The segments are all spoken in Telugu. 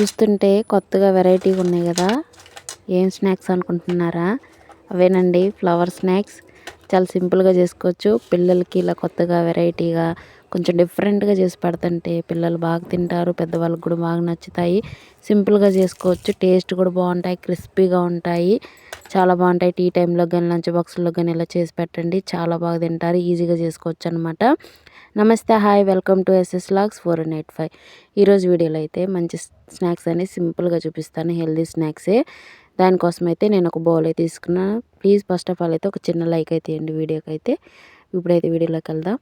చూస్తుంటే కొత్తగా వెరైటీగా ఉన్నాయి కదా. ఏం స్నాక్స్ అనుకుంటున్నారా? అవేనండి ఫ్లవర్ స్నాక్స్. చాలా సింపుల్గా చేసుకోవచ్చు. పిల్లలకి ఇలా కొత్తగా వెరైటీగా కొంచెం డిఫరెంట్గా చేసి పెడతంటే పిల్లలు బాగా తింటారు పెద్దవాళ్ళకి కూడా బాగా నచ్చుతాయి. సింపుల్గా చేసుకోవచ్చు. టేస్ట్ కూడా బాగుంటాయి క్రిస్పీగా ఉంటాయి. చాలా బాగుంటాయి. టీ టైంలో కానీ లంచ్ బాక్స్లో కానీ ఇలా చేసి పెట్టండి. చాలా బాగా తింటారు. ఈజీగా చేసుకోవచ్చు అనమాట నమస్తే. Hi welcome to SS logs four and eight five ఈరోజు వీడియోలో అయితే మంచి స్నాక్స్ అనేవి సింపుల్గా చూపిస్తాను. హెల్దీ స్నాక్సే దానికోసం అయితే నేను ఒక బౌల్ అయితే తీసుకున్నాను. ప్లీజ్ ఫస్ట్ ఆఫ్ ఆల్ అయితే ఒక చిన్న లైక్ అయితే ఇవ్వండి. వీడియోకి అయితే. ఇప్పుడైతే వీడియోలోకి వెళ్దాం.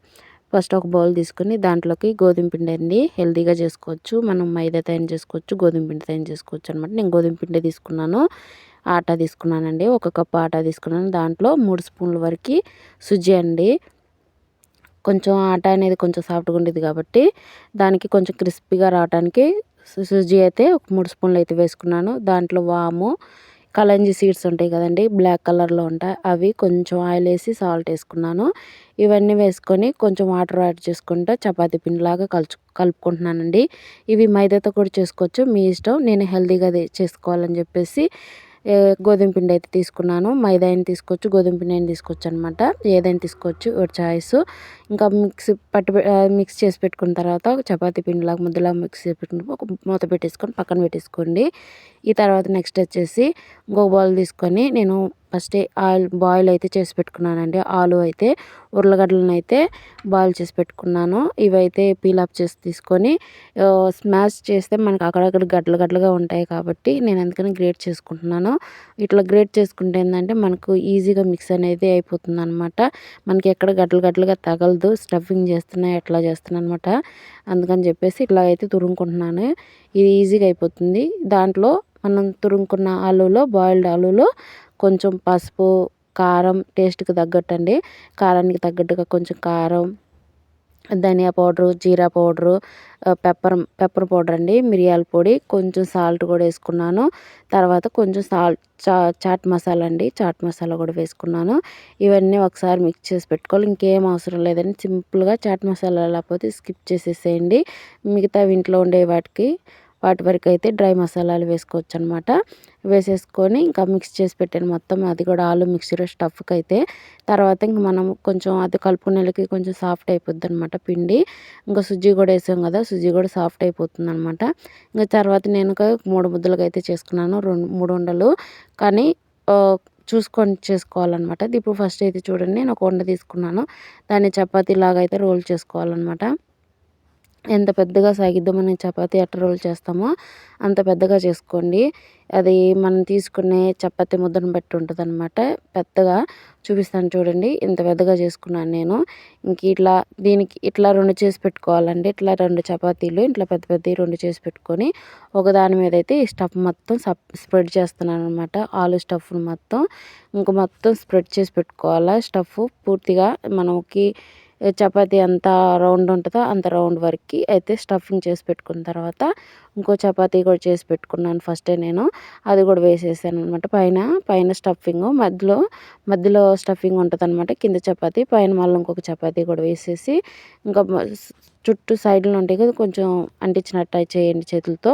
ఫస్ట్ ఒక బౌల్ తీసుకుని దాంట్లోకి గోధుమ పిండి అండి హెల్తీగా చేసుకోవచ్చు. మనం మైదా తయారు చేసుకోవచ్చు గోధుమ పిండి తయారు చేసుకోవచ్చు అనమాట నేను గోధుమ పిండి తీసుకున్నాను ఆటా తీసుకున్నానండి. ఒక కప్పు ఆటా తీసుకున్నాను. దాంట్లో మూడు స్పూన్ల వరకు సుజ్జి అండి. కొంచెం ఆటా అనేది కొంచెం సాఫ్ట్గా ఉండేది కాబట్టి దానికి కొంచెం క్రిస్పీగా రావడానికి సుజ్జి అయితే ఒక మూడు స్పూన్లు అయితే వేసుకున్నాను. దాంట్లో వాము కలంజీ సీడ్స్ ఉంటాయి కదండి బ్లాక్ కలర్లో ఉంటాయి. అవి కొంచెం ఆయిల్ వేసి సాల్ట్ వేసుకున్నాను. ఇవన్నీ వేసుకొని కొంచెం వాటర్ యాడ్ చేసుకుంటే చపాతీ పిండిలాగా కలుచు కలుపుకుంటున్నానండి. ఇవి మైదాతో కూడా చేసుకోవచ్చు. మీ ఇష్టం. నేను హెల్తీగా చేసుకోవాలని చెప్పేసి గోధుమ పిండి అయితే తీసుకున్నాను. మైదా అయినా తీసుకోవచ్చు గోధుమ పిండి అయినా తీసుకోవచ్చు అనమాట ఏదైనా తీసుకోవచ్చు ఒక చాయిస్. ఇంకా మిక్స్ పట్టు మిక్స్ చేసి పెట్టుకున్న తర్వాత చపాతీ పిండిలాగా ముద్దలాగా మిక్స్ చేసి పెట్టుకుని ఒక మూత పెట్టేసుకొని పక్కన పెట్టేసుకోండి. ఈ తర్వాత నెక్స్ట్ వచ్చేసి ఇంకొక బౌల్ తీసుకొని నేను ఫస్ట్ ఆయిల్ బాయిల్ అయితే చేసి పెట్టుకున్నానండి. ఆలు అయితే ఉర్లగడ్డలను అయితే బాయిల్ చేసి పెట్టుకున్నాను. ఇవైతే పీలాప్ చేసి తీసుకొని స్మాష్ చేస్తే మనకు అక్కడక్కడ గడ్డలు గడ్డలుగా ఉంటాయి కాబట్టి నేను అందుకని గ్రేట్ చేసుకుంటున్నాను. ఇట్లా గ్రేట్ చేసుకుంటే ఏంటంటే మనకు ఈజీగా మిక్స్ అనేది అయిపోతుంది అనమాట మనకి ఎక్కడ గడ్డలు గడ్డలుగా తగలదు. స్టఫింగ్ చేస్తున్నా ఎట్లా చేస్తున్నా అనమాట అందుకని చెప్పేసి ఇట్లా అయితే తురుముకుంటున్నాను. ఇది ఈజీగా అయిపోతుంది. దాంట్లో మనం తురుముకున్న ఆలులో బాయిల్డ్ ఆలులో కొంచెం పసుపు కారం టేస్ట్కి తగ్గట్టు అండి కారానికి తగ్గట్టుగా కొంచెం కారం ధనియా పౌడరు జీరా పౌడరు పెప్పర్ పెప్పర్ పౌడర్ అండి మిరియాల పొడి కొంచెం సాల్ట్ కూడా వేసుకున్నాను. తర్వాత కొంచెం సాల్ట్ చా చాట్ మసాలా అండి చాట్ మసాలా కూడా వేసుకున్నాను. ఇవన్నీ ఒకసారి మిక్స్ చేసి పెట్టుకోవాలి. ఇంకేం అవసరం లేదండి. సింపుల్గా చాట్ మసాలా లేకపోతే స్కిప్ చేసేసేయండి. మిగతా ఇంట్లో ఉండే వాటికి వాటి వరకు అయితే డ్రై మసాలాలు వేసుకోవచ్చు అనమాట వేసేసుకొని ఇంకా మిక్స్ చేసి పెట్టాను మొత్తం అది కూడా ఆలు మిక్సర్ స్టఫ్కి అయితే తర్వాత ఇంక మనం కొంచెం అది కలుపుకునేలకి కొంచెం సాఫ్ట్ అయిపోద్ది అనమాట పిండి. ఇంకా సుజ్జి కూడా వేసాం కదా సుజ్జి కూడా సాఫ్ట్ అయిపోతుంది అనమాట ఇంకా తర్వాత నేను మూడు ముద్దలుగా అయితే చేసుకున్నాను రెండు మూడు ఉండలు. కానీ చూసుకొని చేసుకోవాలన్నమాట ఇప్పుడు ఫస్ట్ అయితే చూడండి నేను ఒక వండ తీసుకున్నాను. దాన్ని చపాతీలాగా అయితే రోల్ చేసుకోవాలన్నమాట ఎంత పెద్దగా సాగిద్దో మనం చపాతీ ఎట్ట రోల్ చేస్తామో అంత పెద్దగా చేసుకోండి. అది మనం తీసుకునే చపాతీ ముద్దను బట్టి ఉంటుంది అనమాట పెద్దగా చూపిస్తాను చూడండి. ఇంత పెద్దగా చేసుకున్నాను నేను. ఇంక ఇట్లా దీనికి ఇట్లా రెండు చేసి పెట్టుకోవాలండి. ఇట్లా రెండు చపాతీలు ఇట్లా పెద్ద పెద్ద రెండు చేసి పెట్టుకొని ఒక దాని మీద అయితే ఈ స్టఫ్ మొత్తం స్ప్రెడ్ చేస్తున్నాను అనమాట ఆలు స్టఫ్ను మొత్తం. ఇంక మొత్తం స్ప్రెడ్ చేసి పెట్టుకోవాలా. స్టఫ్ పూర్తిగా మనకి చపాతీ ఎంత రౌండ్ ఉంటుందో అంత రౌండ్ వరకు అయితే స్టఫింగ్ చేసి పెట్టుకున్న తర్వాత ఇంకో చపాతీ కూడా చేసి పెట్టుకున్నాను ఫస్టే నేను. అది కూడా వేసేసాను అనమాట పైన పైన స్టఫింగ్ మధ్యలో మధ్యలో స్టఫింగ్ ఉంటుంది అనమాట కింద చపాతీ పైన మళ్ళీ ఇంకొక చపాతీ కూడా వేసేసి ఇంకా చుట్టూ సైడ్లో ఉంటాయి కదా కొంచెం అంటించినట్టు చేయండి చేతులతో.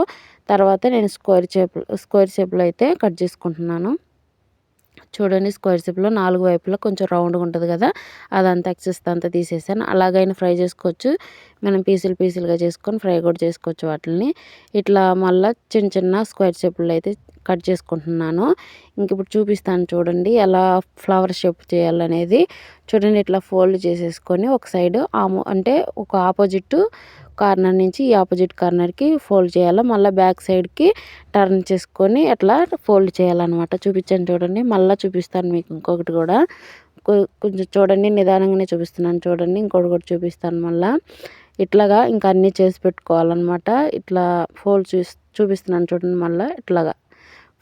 తర్వాత నేను స్క్వేర్ షేప్ స్క్వేర్ షేప్లో అయితే కట్ చేసుకుంటున్నాను. చూడండి స్క్వేర్ షేప్లో నాలుగు వైపులా కొంచెం రౌండ్గా ఉంటుంది కదా అదంతా ఎక్సెస్ అంతా తీసేసాను. అలాగైనా ఫ్రై చేసుకోవచ్చు. మనం పీసులు పీసులుగా చేసుకొని ఫ్రై కూడా చేసుకోవచ్చు వాటిని ఇట్లా మళ్ళీ చిన్న చిన్న స్క్వేర్ షేప్లో అయితే కట్ చేసుకుంటున్నాను. ఇంక ఇప్పుడు చూపిస్తాను చూడండి ఎలా ఫ్లవర్ షేప్ చేయాలనేది. చూడండి ఇట్లా ఫోల్డ్ చేసేసుకొని ఒక సైడ్ ఆమో అంటే ఒక ఆపోజిట్ కార్నర్ నుంచి ఈ ఆపోజిట్ కార్నర్కి ఫోల్డ్ చేయాలి? మళ్ళీ బ్యాక్ సైడ్కి టర్న్ చేసుకొని అట్లా ఫోల్డ్ చేయాలన్నమాట. చూపించాను చూడండి. మళ్ళీ చూపిస్తాను మీకు ఇంకొకటి కూడా. కొంచెం చూడండి. నిదానంగానే చూపిస్తున్నాను చూడండి. ఇంకొకటి కూడా చూపిస్తాను మళ్ళీ. ఇట్లాగా ఇంకా అన్నీ చేసి పెట్టుకోవాలన్నమాట. ఇట్లా ఫోల్డ్ చూసి చూపిస్తున్నాను చూడండి మళ్ళీ. ఇట్లాగా.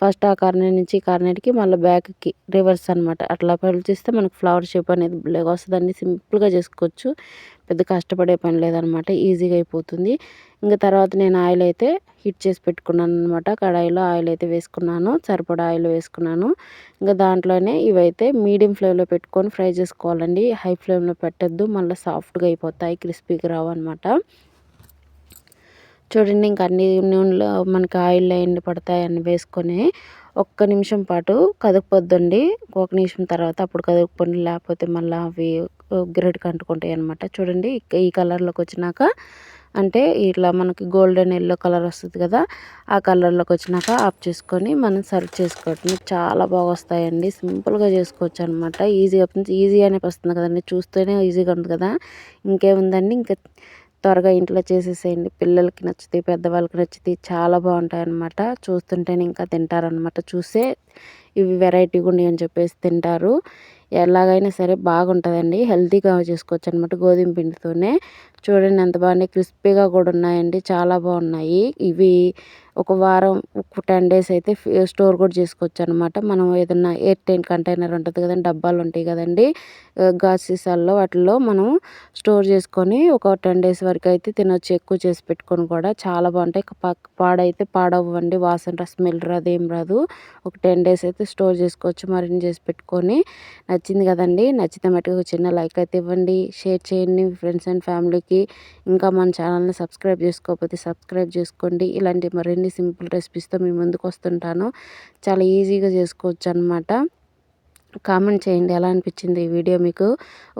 ఫస్ట్ ఆ కార్నర్ నుంచి కార్నర్కి మళ్ళీ బ్యాక్కి రివర్స్ అనమాట అట్లా చేస్తే మనకు ఫ్లవర్ షేప్ అనేది వస్తుందండి సింపుల్గా చేసుకోవచ్చు. పెద్ద కష్టపడే పని లేదనమాట ఈజీగా అయిపోతుంది. ఇంకా తర్వాత నేను ఆయిల్ అయితే హీట్ చేసి పెట్టుకున్నాను అనమాట కడాయిలో ఆయిల్ అయితే వేసుకున్నాను. సరిపడా ఆయిల్ వేసుకున్నాను. ఇంకా దాంట్లోనే ఇవైతే మీడియం ఫ్లేమ్లో పెట్టుకొని ఫ్రై చేసుకోవాలండి. హై ఫ్లేమ్లో పెట్టద్దు. మళ్ళీ సాఫ్ట్గా అయిపోతాయి. క్రిస్పీగా రావు అనమాట చూడండి ఇంక అన్ని నూనెలో మనకి ఆయిల్ ఎండి పడతాయి అన్ని వేసుకొని ఒక్క నిమిషం పాటు కదపొద్దండి ఒక నిమిషం తర్వాత అప్పుడు కదుపుకొని లేకపోతే మళ్ళీ అవి గిరెట్కి అంటుకుంటాయి అనమాట చూడండి ఈ కలర్లోకి వచ్చినాక అంటే ఇట్లా మనకి గోల్డెన్ ఎల్లో కలర్ వస్తుంది కదా ఆ కలర్లోకి వచ్చినాక ఆఫ్ చేసుకొని మనం సర్వ్ చేసుకోవటం. చాలా బాగా వస్తాయండి. సింపుల్గా చేసుకోవచ్చు అనమాట ఈజీగా ఈజీగానే వస్తుంది కదండి. చూస్తేనే ఈజీగా ఉంది కదా. ఇంకేముందండి? ఇంకా త్వరగా ఇంట్లో చేసేసేయండి. పిల్లలకి నచ్చుతాయి పెద్దవాళ్ళకి నచ్చుతాయి చాలా బాగుంటాయి అన్నమాట చూస్తుంటేనే ఇంకా తింటారనమాట చూసే ఇవి వెరైటీగా ఉన్నాయి అని చెప్పేసి తింటారు. ఎలాగైనా సరే బాగుంటుందండి. హెల్తీగా చేసుకోవచ్చు అనమాట గోధుమ పిండితోనే. చూడండి ఎంత బాగున్నాయి. క్రిస్పీగా కూడా ఉన్నాయండి. చాలా బాగున్నాయి. ఇవి ఒక వారం ఒక టెన్ డేస్ అయితే స్టోర్ కూడా చేసుకోవచ్చు అనమాట మనం ఏదన్నా ఎయిర్ టైన్ కంటైనర్ ఉంటుంది కదండి డబ్బాలు ఉంటాయి కదండి గాజు సీసాల్లో వాటిల్లో మనం స్టోర్ చేసుకొని ఒక టెన్ డేస్ వరకు అయితే తినొచ్చు. ఎక్కువ చేసి పెట్టుకొని కూడా చాలా బాగుంటాయి. పాడైతే పాడవ్వండి. వాసన స్మెల్ రాదు ఏం రాదు. ఒక టెన్ డేస్ అయితే స్టోర్ చేసుకోవచ్చు. మరిన్ని చేసి పెట్టుకొని నచ్చింది కదండి. నచ్చితే మటుకు చిన్న లైక్ అయితే ఇవ్వండి. షేర్ చేయండి మీ ఫ్రెండ్స్ అండ్ ఫ్యామిలీకి. ఇంకా మన ఛానల్ని సబ్స్క్రైబ్ చేసుకోకపోతే సబ్స్క్రైబ్ చేసుకోండి. ఇలాంటి మరిన్ని సింపుల్ రెసిపీస్తో మీ ముందుకు వస్తుంటాను. చాలా ఈజీగా చేసుకోవచ్చు అనమాట కామెంట్ చేయండి. ఎలా అనిపించింది ఈ వీడియో మీకు?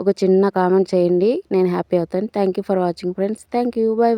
ఒక చిన్న కామెంట్ చేయండి. నేను హ్యాపీ అవుతాను. Thank for watching friends. Thank you bye